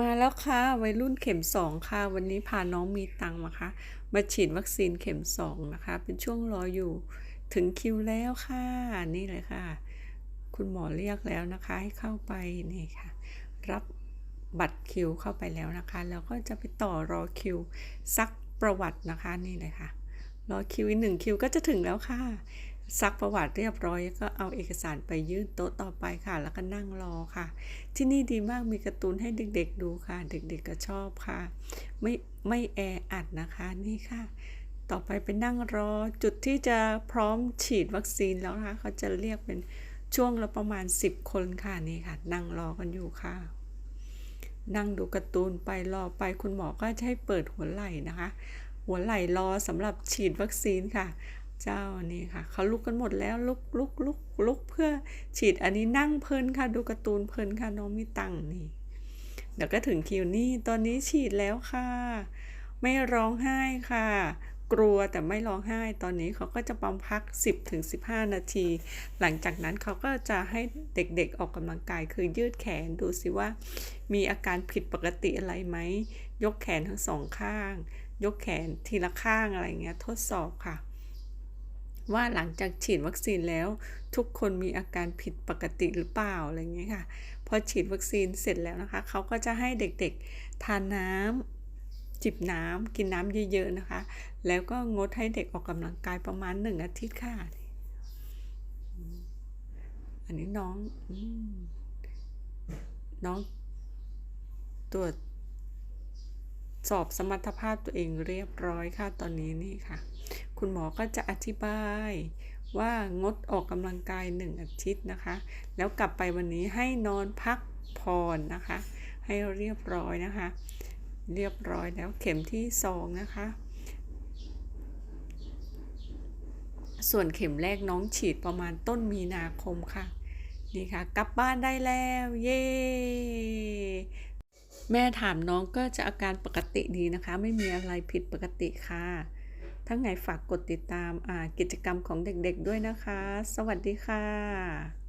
มาแล้วค่ะวัยรุ่นเข็มสองค่ะ วันนี้พาน้องมีตังมาค่ะ มาฉีดวัคซีนเข็มสองนะคะ เป็นช่วงรออยู่ถึงคิวแล้วค่ะ นี่เลยค่ะ คุณหมอเรียกแล้วนะคะให้เข้าไปนี่ค่ะ รับบัตรคิวเข้าไปแล้วนะคะแล้วก็จะไปต่อรอคิวซักประวัตินะคะนี่เลยค่ะ รอคิวอีกหนึ่งคิวก็จะถึงแล้วค่ะ ซักประวัติเรียบร้อยก็เอาเอกสารไปยื่นโต๊ะต่อไปค่ะ แล้วก็นั่งรอค่ะ ที่นี่ดีมากมีการ์ตูนให้เด็กๆดูค่ะ เด็กๆก็ชอบค่ะ ไม่ไม่แออัดนะคะนี่ค่ะ ต่อไปไปนั่งรอจุดที่จะพร้อมฉีดวัคซีนแล้วนะคะเขาจะเรียกเป็นช่วงละประมาณ 10 คนค่ะนี่ค่ะ นั่งรอกันอยู่ค่ะ นั่งดูการ์ตูนไปรอไปคุณหมอก็จะให้เปิดหัวไหล่นะคะ หัวไหล่รอสำหรับฉีดวัคซีนค่ะ เจ้านี่ค่ะเขาลุกกันหมดแล้วลุกลุกลุกลุกเพื่อฉีดอันนี้นั่งเพลินค่ะ ดูการ์ตูนเพลินค่ะน้องมีตังนี่ เดี๋ยวก็ถึงคิวนี่ตอนนี้ฉีดแล้วค่ะ ไม่ร้องไห้ค่ะ กลัวแต่ไม่ร้องไห้ตอนนี้เขาก็จะปั๊มพัก 10-15 นาที หลังจากนั้นเขาก็จะให้เด็กๆออกกำลังกายคือยืดแขนดูสิว่า มีอาการผิดปกติอะไรไหมยกแขนทั้งสองข้าง ยกแขนทีละข้างอะไรเงี้ยทดสอบค่ะ ว่าหลังจากฉีดวัคซีนแล้วทุกคนมีอาการผิดปกติหรือเปล่าอะไรเงี้ยค่ะพอฉีดวัคซีนเสร็จแล้วนะคะเขาก็จะให้เด็กๆทานน้ำจิบน้ำกินน้ำเยอะๆนะคะ แล้วก็งดให้เด็กออกกำลังกายประมาณหนึ่งอาทิตย์ค่ะอันนี้น้องอน้องตรวจสอบสมรรถภาพตัวเองเรียบร้อยค่ะตอนนี้นี่ค่ะ คุณหมอก็จะอธิบายว่างดออกกำลังกายหนึ่งอาทิตย์นะคะ แล้วกลับไปวันนี้ให้นอนพักผ่อนนะคะ ให้เรียบร้อยนะคะ เรียบร้อยแล้วเข็มที่สองนะคะ ส่วนเข็มแรกน้องฉีดประมาณต้นมีนาคมค่ะ นี่ค่ะ กลับบ้านได้แล้ว เย้แม่ถามน้องก็จะอาการปกติดีนะคะ ไม่มีอะไรผิดปกติค่ะ ทั้งไงฝากกดติดตามกิจกรรมของเด็กๆด้วยนะคะ สวัสดีค่ะ